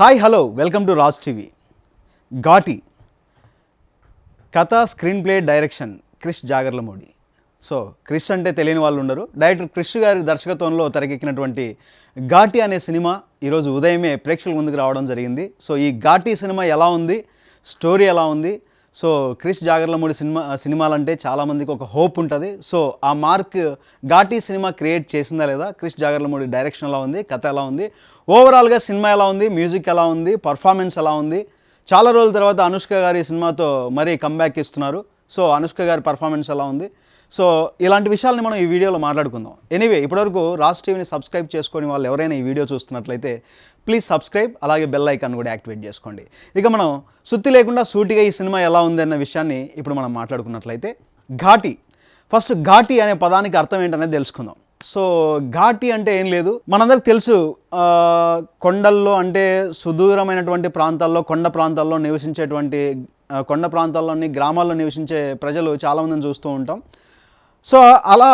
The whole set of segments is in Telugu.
Hi hello welcome to Raj TV. Ghaati. కథ screenplay direction Krish Jagarlamudi so Krish అంటే తెలియని వాళ్ళు ఉండరు. డైరెక్టర్ క్రిష్ గారి దర్శకత్వంలో తెరకెక్కినటువంటి ఘాటి అనే సినిమా ఈరోజు ఉదయమే ప్రేక్షకుల ముందుకు రావడం జరిగింది. సో ఈ ఘాటి సినిమా ఎలా ఉంది? స్టోరీ ఎలా ఉంది? సో క్రిష్ జాగర్లమూడి సినిమా సినిమాలంటే చాలామందికి ఒక హోప్ ఉంటుంది. సో ఆ మార్క్ ఘాటి సినిమా క్రియేట్ చేసిందా లేదా? క్రిష్ జాగర్లమూడి డైరెక్షన్ ఎలా ఉంది? కథ ఎలా ఉంది? ఓవరాల్గా సినిమా ఎలా ఉంది? మ్యూజిక్ ఎలా ఉంది? పర్ఫార్మెన్స్ ఎలా ఉంది? చాలా రోజుల తర్వాత అనుష్క గారి సినిమాతో మరీ కంబ్యాక్ ఇస్తున్నారు. సో అనుష్క గారి పర్ఫార్మెన్స్ ఎలా ఉంది? సో ఇలాంటి విషయాలని మనం ఈ వీడియోలో మాట్లాడుకుందాం. ఎనీవే ఇప్పటివరకు రాజ్ టీవీని సబ్స్క్రైబ్ చేసుకొని వాళ్ళు ఎవరైనా ఈ వీడియో చూస్తున్నట్లయితే ప్లీజ్ సబ్స్క్రైబ్ అలాగే బెల్ ఐకాన్ కూడా యాక్టివేట్ చేసుకోండి. ఇక మనం సుత్తి లేకుండా సూటిగా ఈ సినిమా ఎలా ఉంది అన్న విషయాన్ని ఇప్పుడు మనం మాట్లాడుకున్నట్లయితే ఘాటి. ఫస్ట్ ఘాటి అనే పదానికి అర్థం ఏంటనేది తెలుసుకుందాం. సో ఘాటి అంటే ఏం లేదు. మనందరికి తెలుసు కొండల్లో అంటే సుదూరమైనటువంటి ప్రాంతాల్లో కొండ ప్రాంతాల్లో నివసించేటువంటి కొండ ప్రాంతాల్లోని గ్రామాల్లో నివసించే ప్రజలు చాలామందిని చూస్తూ ఉంటాం. సో అలా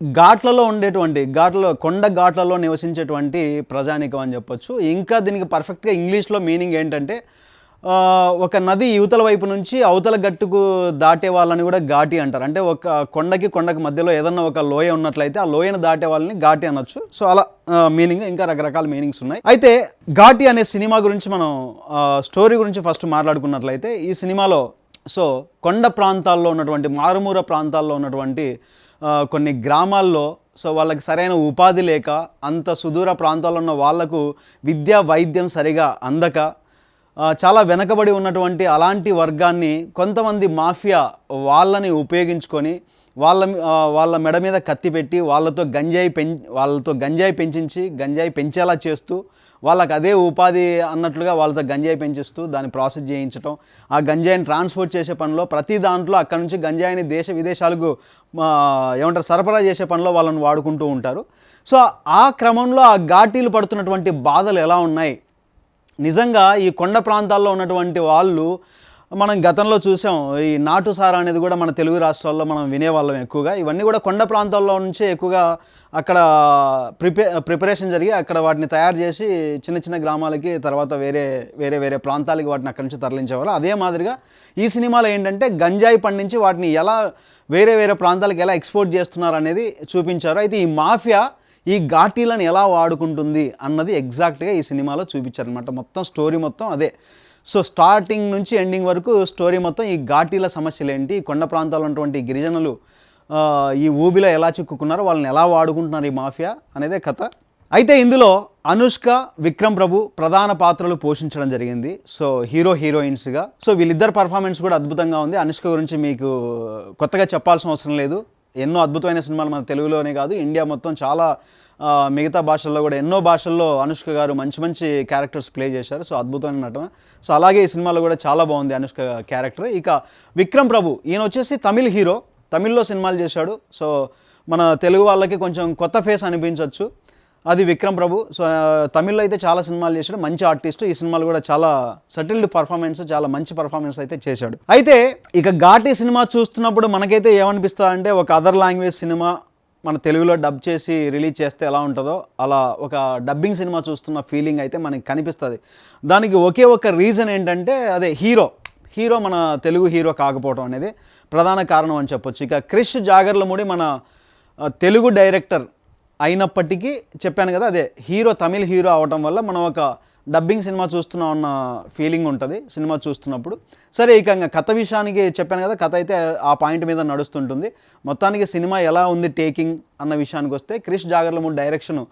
ఘాట్లలో ఉండేటువంటి ఘాట్లలో కొండ ఘాట్లలో నివసించేటువంటి ప్రజానికం అని చెప్పొచ్చు. ఇంకా దీనికి పర్ఫెక్ట్గా ఇంగ్లీష్లో మీనింగ్ ఏంటంటే ఒక నది యువతల వైపు నుంచి అవతల గట్టుకు దాటే వాళ్ళని కూడా ఘాటి అంటారు. అంటే ఒక కొండకి కొండకి మధ్యలో ఏదన్నా ఒక లోయ ఉన్నట్లయితే ఆ లోయను దాటే వాళ్ళని ఘాటి అనొచ్చు. సో అలా మీనింగ్ ఇంకా రకరకాల మీనింగ్స్ ఉన్నాయి. అయితే ఘాటి అనే సినిమా గురించి మనం స్టోరీ గురించి ఫస్ట్ మాట్లాడుకున్నట్లయితే ఈ సినిమాలో సో కొండ ప్రాంతాల్లో ఉన్నటువంటి మారుమూర ప్రాంతాల్లో ఉన్నటువంటి కొన్ని గ్రామాల్లో సో వాళ్ళకి సరైన ఉపాధి లేక అంత సుదూర ప్రాంతాల్లో ఉన్న వాళ్ళకు విద్యా వైద్యం సరిగా అందక చాలా వెనకబడి ఉన్నటువంటి అలాంటి వర్గాన్ని కొంతమంది మాఫియా వాళ్ళని ఉపయోగించుకొని వాళ్ళ వాళ్ళ మెడ మీద కత్తి పెట్టి వాళ్ళతో గంజాయి పెం వాళ్ళతో గంజాయి పెంచించి గంజాయి పెంచేలా చేస్తూ వాళ్ళకి అదే ఉపాధి అన్నట్లుగా వాళ్ళతో గంజాయి పెంచిస్తూ దాన్ని ప్రాసెస్ చేయించడం ఆ గంజాయిని ట్రాన్స్పోర్ట్ చేసే పనిలో ప్రతి దాంట్లో అక్కడ నుంచి గంజాయిని దేశ విదేశాలకు ఏమంటారు సరఫరా చేసే పనిలో వాళ్ళని వాడుకుంటూ ఉంటారు. సో ఆ క్రమంలో ఆ ఘాటీలు పడుతున్నటువంటి బాధలు ఎలా ఉన్నాయి? నిజంగా ఈ కొండ ప్రాంతాల్లో ఉన్నటువంటి వాళ్ళు మనం గతంలో చూసాం ఈ నాటు సారా అనేది కూడా మన తెలుగు రాష్ట్రాల్లో మనం వినేవాళ్ళం ఎక్కువగా. ఇవన్నీ కూడా కొండ ప్రాంతాల్లో నుంచే ఎక్కువగా అక్కడ ప్రిపే ప్రిపరేషన్ జరిగి అక్కడ వాటిని తయారు చేసి చిన్న చిన్న గ్రామాలకి తర్వాత వేరే వేరే వేరే ప్రాంతాలకి వాటిని అక్కడి నుంచి తరలించేవాళ్ళు. అదే మాదిరిగా ఈ సినిమాలో ఏంటంటే గంజాయి పండించి వాటిని ఎలా వేరే వేరే ప్రాంతాలకు ఎలా ఎక్స్పోర్ట్ చేస్తున్నారు అనేది చూపించారు. అయితే ఈ మాఫియా ఈ ఘాటీలను ఎలా వాడుకుంటుంది అన్నది ఎగ్జాక్ట్గా ఈ సినిమాలో చూపించారనమాట మొత్తం స్టోరీ మొత్తం అదే. సో స్టార్టింగ్ నుంచి ఎండింగ్ వరకు స్టోరీ మొత్తం ఈ ఘాటీల సమస్యలు ఏంటి? కొండ ప్రాంతాల్లో ఉన్నటువంటి గిరిజనులు ఈ ఊబిలో ఎలా చిక్కుకున్నారో వాళ్ళని ఎలా వాడుకుంటున్నారు ఈ మాఫియా అనేదే కథ. అయితే ఇందులో అనుష్క విక్రమ్ ప్రభు ప్రధాన పాత్రలు పోషించడం జరిగింది. సో హీరో హీరోయిన్స్గా సో వీళ్ళిద్దరు పర్ఫార్మెన్స్ కూడా అద్భుతంగా ఉంది. అనుష్క గురించి మీకు కొత్తగా చెప్పాల్సిన అవసరం లేదు. ఎన్నో అద్భుతమైన సినిమాలు మన తెలుగులోనే కాదు ఇండియా మొత్తం చాలా మిగతా భాషల్లో కూడా ఎన్నో భాషల్లో అనుష్క గారు మంచి మంచి క్యారెక్టర్స్ ప్లే చేశారు. సో అద్భుతమైన నటన. సో అలాగే ఈ సినిమాలో కూడా చాలా బాగుంది అనుష్క క్యారెక్టర్ ఇక విక్రమ్ ప్రభు ఈయన వచ్చేసి తమిళ్ హీరో. తమిళ్ళో సినిమాలు చేశాడు. సో మన తెలుగు వాళ్ళకి కొంచెం కొత్త ఫేస్ అనిపించవచ్చు అది విక్రమ్ ప్రభు. సో తమిళ్ళో అయితే చాలా సినిమాలు చేశాడు. మంచి ఆర్టిస్ట్ ఈ సినిమాలు కూడా చాలా సెటిల్డ్ పర్ఫార్మెన్స్ చాలా మంచి పర్ఫార్మెన్స్ అయితే చేశాడు. అయితే ఇక ఘాటి సినిమా చూస్తున్నప్పుడు మనకైతే ఏమనిపిస్తుంది అంటే ఒక అదర్ లాంగ్వేజ్ సినిమా మన తెలుగులో డబ్ చేసి రిలీజ్ చేస్తే ఎలా ఉంటుందో అలా ఒక డబ్బింగ్ సినిమా చూస్తున్న ఫీలింగ్ అయితే మనకి కనిపిస్తుంది. దానికి ఒకే ఒక రీజన్ ఏంటంటే అదే హీరో హీరో మన తెలుగు హీరో కాకపోవడం అనేది ప్రధాన కారణం అని చెప్పొచ్చు. ఇక క్రిష్ జాగర్లముడి మన తెలుగు డైరెక్టర్ అయినప్పటికీ చెప్పాను కదా అదే హీరో తమిళ్ హీరో అవడం వల్ల మనం ఒక డబ్బింగ్ సినిమా చూస్తున్నాం అన్న ఫీలింగ్ ఉంటుంది సినిమా చూస్తున్నప్పుడు. సరే ఇక ఇంకా కథ విషయానికి చెప్పాను కదా కథ అయితే ఆ పాయింట్ మీద నడుస్తుంటుంది. మొత్తానికి సినిమా ఎలా ఉంది టేకింగ్ అన్న విషయానికి వస్తే క్రిష్ జాగర్లమూడి డైరెక్షన్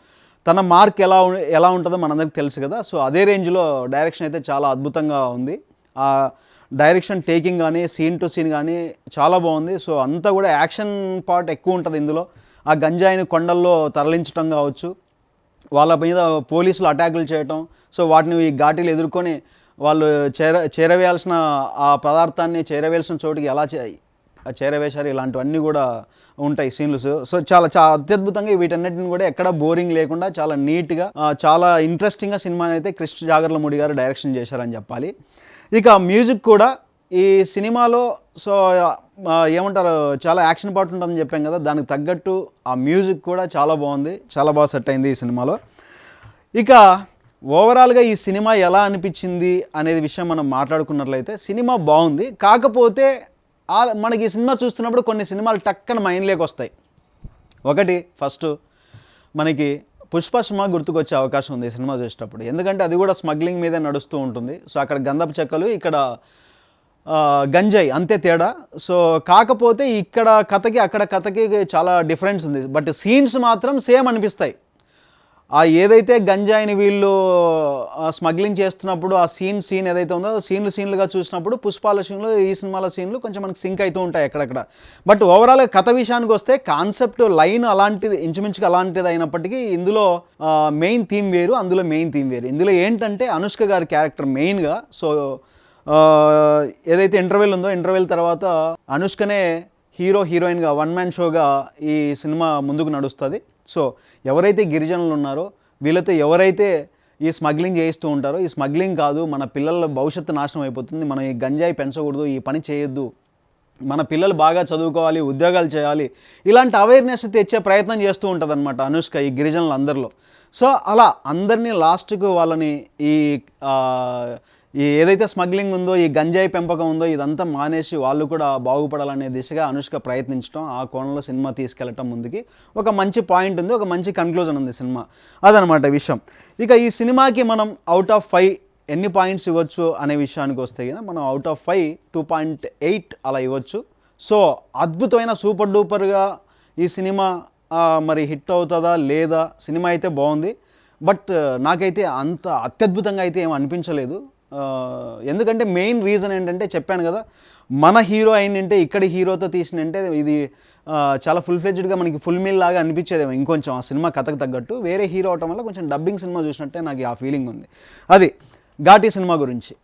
తన మార్క్ ఎలా ఎలా ఉంటుందో మనందరికి తెలుసు కదా. సో అదే రేంజ్లో డైరెక్షన్ అయితే చాలా అద్భుతంగా ఉంది. ఆ డైరెక్షన్ టేకింగ్ కానీ సీన్ టు సీన్ కానీ చాలా బాగుంది. సో అంతా కూడా యాక్షన్ పార్ట్ ఎక్కువ ఉంటుంది ఇందులో. ఆ గంజాయిని కొండల్లో తరలించడం కావచ్చు వాళ్ళ మీద పోలీసులు అటాకులు చేయటం సో వాటిని ఈ ఘాటీలు ఎదుర్కొని వాళ్ళు చేర చేరవేయాల్సిన ఆ పదార్థాన్ని చేరవేయాల్సిన చోటుకి ఎలా చే ఆ చేరవేశారు ఇలాంటివన్నీ కూడా ఉంటాయి సీన్లు. సో చాలా చాలా అత్యద్భుతంగా వీటన్నిటిని కూడా ఎక్కడ బోరింగ్ లేకుండా చాలా నీట్గా చాలా ఇంట్రెస్టింగ్గా సినిమా అయితే క్రిష్ జాగర్లమూడి గారు డైరెక్షన్ చేశారని చెప్పాలి. ఇక మ్యూజిక్ కూడా ఈ సినిమాలో సో ఏమంటారు చాలా యాక్షన్ పార్ట్ ఉంటుందని చెప్పాం కదా దానికి తగ్గట్టు ఆ మ్యూజిక్ కూడా చాలా బాగుంది చాలా బాగా సెట్ అయింది ఈ సినిమాలో. ఇక ఓవరాల్గా ఈ సినిమా ఎలా అనిపించింది అనేది విషయం మనం మాట్లాడుకున్నట్లయితే సినిమా బాగుంది. కాకపోతే ఆ- మనకి ఈ సినిమా చూస్తున్నప్పుడు కొన్ని సినిమాలు టక్కన మైండ్లోకి వస్తాయి. ఒకటి ఫస్ట్ మనకి పుష్ప సినిమా గుర్తుకొచ్చే అవకాశం ఉంది ఈ సినిమా చూసేటప్పుడు. ఎందుకంటే అది కూడా స్మగ్లింగ్ మీదే నడుస్తూ ఉంటుంది. సో అక్కడ గంధపు చెక్కలు ఇక్కడ గంజాయి అంతే తేడా. సో కాకపోతే ఇక్కడ కథకి అక్కడ కథకి చాలా డిఫరెన్స్ ఉంది. బట్ సీన్స్ మాత్రం సేమ్ అనిపిస్తాయి. ఆ ఏదైతే గంజాయిని వీళ్ళు స్మగ్లింగ్ చేస్తున్నప్పుడు ఆ సీన్ సీన్ ఏదైతే ఉందో సీన్లు సీన్లుగా చూసినప్పుడు పుష్పాల సీన్లు ఈ సినిమాల సీన్లు కొంచెం మనకి సింక్ అవుతూ ఉంటాయి అక్కడక్కడ బట్ ఓవరాల్ కథ విషయానికి వస్తే కాన్సెప్ట్ లైన్ అలాంటిది ఇంచుమించుగా అలాంటిది అయినప్పటికీ ఇందులో మెయిన్ థీమ్ వేరు అందులో మెయిన్ థీమ్ వేరు. ఇందులో ఏంటంటే అనుష్క గారి క్యారెక్టర్ మెయిన్గా. సో ఏదైతే ఇంటర్వెల్ ఉందో ఇంటర్వెల్ తర్వాత అనుష్కనే హీరో హీరోయిన్గా వన్ మ్యాన్ షోగా ఈ సినిమా ముందుకు నడుస్తుంది. సో ఎవరైతే గిరిజనులు ఉన్నారో వీళ్ళతో ఎవరైతే ఈ స్మగ్లింగ్ చేయిస్తూ ఉంటారో ఈ స్మగ్లింగ్ కాదు మన పిల్లల భవిష్యత్తు నాశనం అయిపోతుంది మనం ఈ గంజాయి పెంచకూడదు ఈ పని చేయొద్దు మన పిల్లలు బాగా చదువుకోవాలి ఉద్యోగాలు చేయాలి ఇలాంటి అవేర్నెస్ తెచ్చే ప్రయత్నం చేస్తూ ఉంటుంది అనమాట అనుష్క ఈ గిరిజనులు అందరిలో సో అలా అందరినీ లాస్ట్కు వాళ్ళని ఈ ఈ ఏదైతే స్మగ్లింగ్ ఉందో ఈ గంజాయి పెంపకం ఉందో ఇదంతా మానేసి వాళ్ళు కూడా బాగుపడాలనే దిశగా అనుష్క ప్రయత్నించడం ఆ కోణంలో సినిమా తీసుకెళ్ళటం ముందుకి ఒక మంచి పాయింట్ ఉంది ఒక మంచి కన్క్లూజన్ ఉంది సినిమా. అదనమాట విషయం. ఇక ఈ సినిమాకి మనం అవుట్ ఆఫ్ ఫైవ్ ఎన్ని పాయింట్స్ ఇవ్వచ్చు అనే విషయానికి వస్తే కనుక మనం out of five two point eight అలా ఇవ్వచ్చు. సో అద్భుతమైన సూపర్ డూపర్గా ఈ సినిమా మరి హిట్ అవుతుందా లేదా సినిమా అయితే బాగుంది. బట్ నాకైతే అంత అత్యద్భుతంగా అయితే ఏం అనిపించలేదు. ఎందుకంటే మెయిన్ రీజన్ ఏంటంటే చెప్పాను కదా మన హీరో అయిందంటే ఇక్కడి హీరోతో తీసినంటే ఇది చాలా ఫుల్ ఫ్లెడ్జ్డ్గా మనకి ఫుల్ మీల్ లాగా అనిపించేదేమో ఇంకొంచెం ఆ సినిమా కథకు తగ్గట్టు. వేరే హీరో అవటం వల్ల కొంచెం డబ్బింగ్ సినిమా చూసినట్టే నాకు ఆ ఫీలింగ్ ఉంది. అది ఘాటీ సినిమా గురించి.